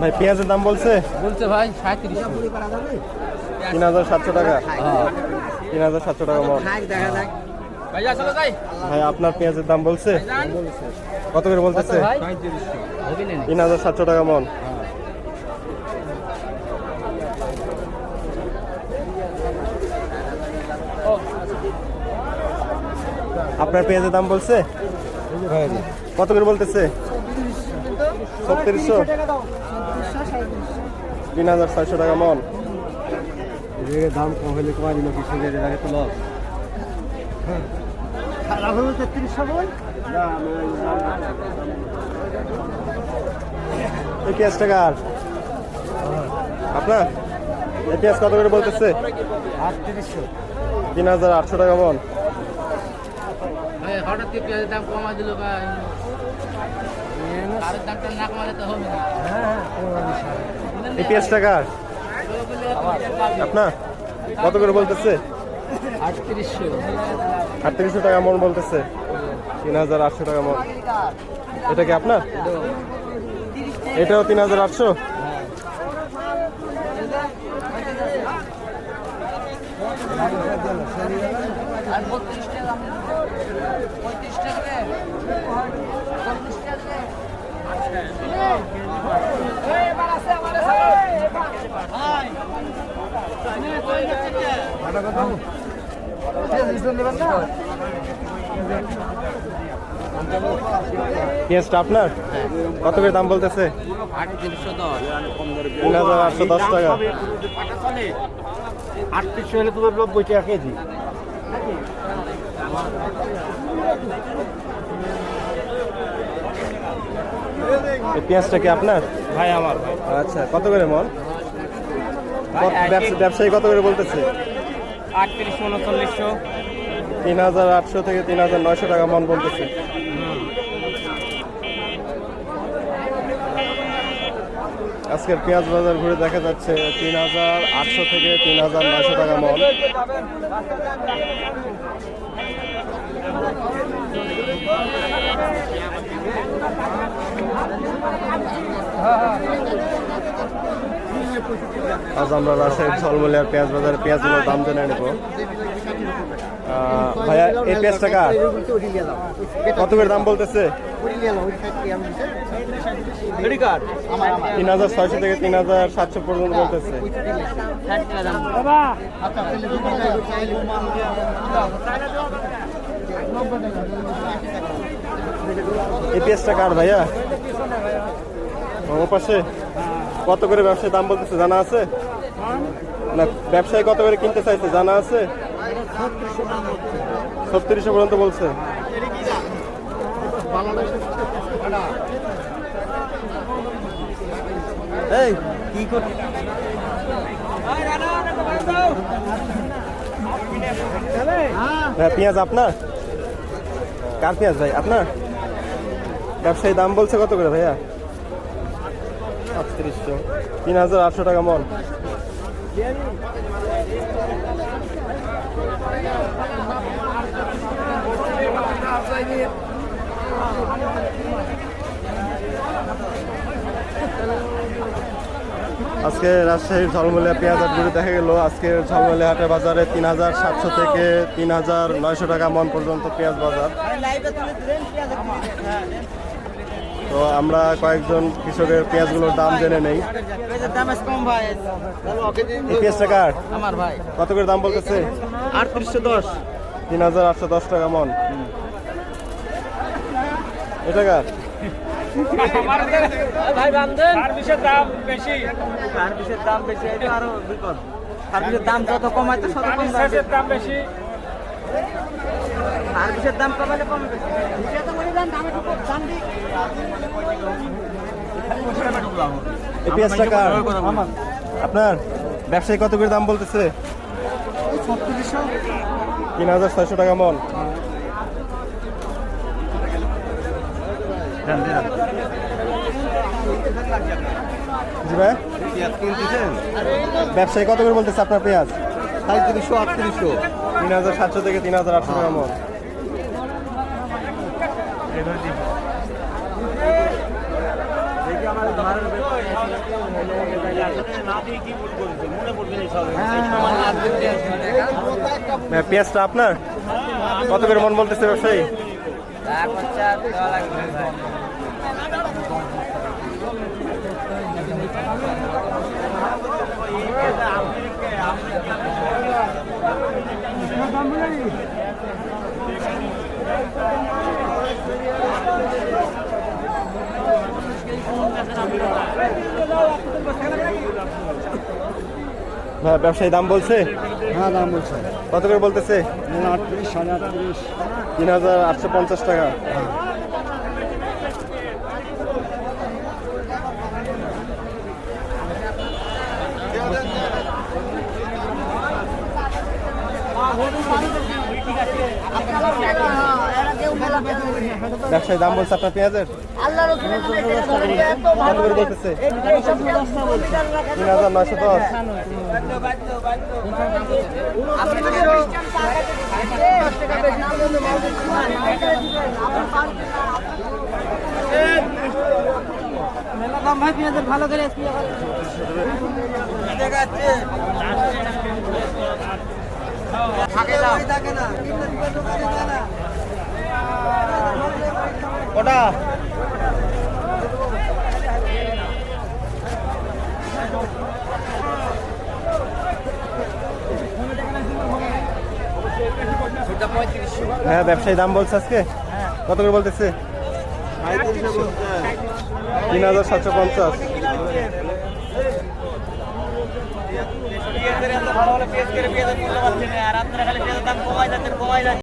ভাই পেঁয়াজের দাম বলছে? বলছে ভাই সাঁত্রিশ। তিন হাজার সাতশো টাকা। তিন হাজার সাতশো টাকা মন ভাই আপনার পেঁয়াজের দাম বলছে? কত করে বলতেছে? তিন হাজার সাতশো টাকা মন আপনার পেঁয়াজের দাম বলছে? কত করে বলতেছে? ছত্রিশশো? তিন হাজার ছয়শো টাকা মন। দাম কম হলে কমাই দিল কৃষকের এটাকে তো লস পেঁয়াজ টাকা আর। আপনার? পেঁয়াজ কত করে বলতেছে? আটত্রিশশো। তিন হাজার আটশো টাকা মন। হঠাৎ পেঁয়াজের দাম কমা দিল ভাই কারোর দামটা না কমালে তো হবে না এই পেঁয়াজ টাকা আপনার? কত করে বলতেছে? আটত্রিশশো। আটত্রিশশো টাকা মন বলতেছে। তিন হাজার আটশো টাকা মন। এটা কি আপনার? এটাও তিন হাজার আটশো? আর বত্রিশ টাকা। পঁয়ত্রিশ টাকা। পেঁয়াজটা আপনার? কত করে দাম বলতেছে? তিন হাজার আটশো দশ টাকা। আটত্রিশশো হলে তোমার নব্বই টাকা কেজি। এই পেঁয়াজটা কি আপনার? ভাই আমার ভাই। আচ্ছা কত করে মন? ব্যবসায়ী কত করে বলতেছে? আটত্রিশশো উনচল্লিশশো। তিন হাজার আটশো থেকে তিন হাজার নয়শো টাকা মন বলতেছে। আজকের পেঁয়াজ বাজার ঘুরে দেখা যাচ্ছে তিন হাজার আটশো থেকে তিন হাজার নয়শো টাকা মন। আজ আমরা রাজশাহীর ঝলমলিয়ার পেঁয়াজ বাজারে পেঁয়াজগুলোর দাম জেনে নেব। ভাইয়া এই পেঁয়াজটা কার? কত করে দাম বলতেছে? তিন হাজার ছয়শো থেকে তিন হাজার সাতশো পর্যন্ত বলতেছে। এই পেঁয়াজটা কার ভাইয়া? ও পাশে? কত করে ব্যবসায় দাম বলতেছে জানা আছে? না ব্যবসায়ী কত করে কিনতে চাইছে জানা আছে? ছত্রিশশো পর্যন্ত বলছে। এই কি কর হ্যাঁ পেঁয়াজ আপনার? কার পেঁয়াজ ভাই আপনার? ব্যবসায়ী দাম বলছে কত করে ভাইয়া? আটত্রিশশো। তিন হাজার আটশো টাকা মন। আজকে রাজশাহীর ঝলমলিয়া পেঁয়াজ হাট ঘুরে দেখা গেল। আজকে ঝলমলিয়া হাটের বাজারে তিন হাজার সাতশো থেকে তিন হাজার নয়শো টাকা মন পর্যন্ত পেঁয়াজ বাজার। তো আমরা কয়েকজন কৃষকের পেঁয়াজগুলোর দাম জেনে নেই। পেঁয়াজটা কার? আমার ভাই কত করে দাম বলতেছে? আটত্রিশশো দশ তিন হাজার আটশো দশ টাকা মন। এটা কার? দাম যত কমায় তত কম দাম বেশি। সার্ভিসের দাম কমালে কমবে আপনার ব্যবসায়ী কত করে দাম বলতেছে? তিন হাজার ছয়শো টাকা মন। জি ভাই। ব্যবসায়ী কত করে বলতেছে আপনার পেঁয়াজ? সাঁত্রিশশো আটত্রিশশো। তিন হাজার সাতশো থেকে তিন হাজার আটশো টাকা মন। পেঁয়াজটা আপনার? কত করে মন বলতেছে ব্যবসায়ী? হ্যাঁ ব্যবসায়ী দাম বলছে? হ্যাঁ দাম বলছে। কত করে বলতেছে? আটত্রিশ সাড়ে আটত্রিশ। তিন হাজার আটশো পঞ্চাশ টাকা। ব্যবসায়ী দাম বলছে আপনার পেঁয়াজের? কত করে বলতেছে তিন হাজার নয়শো দশ না। মাল না, না দাম ভাই পেঁয়াজের ভালো করে স্প্রে করে কটা হ্যাঁ ব্যবসায়ী দাম বলছে আজকে। কত করে বলতেছে? তিন হাজার সাতশো পঞ্চাশ। পেঁয়াজের এত ভালো ভালো পেঁয়াজ করে পেঁয়াজের মূল্য পাচ্ছেন আর আপনারা খালি পেঁয়াজের দাম কমাই যাচ্ছেন কমাই যাচ্ছেন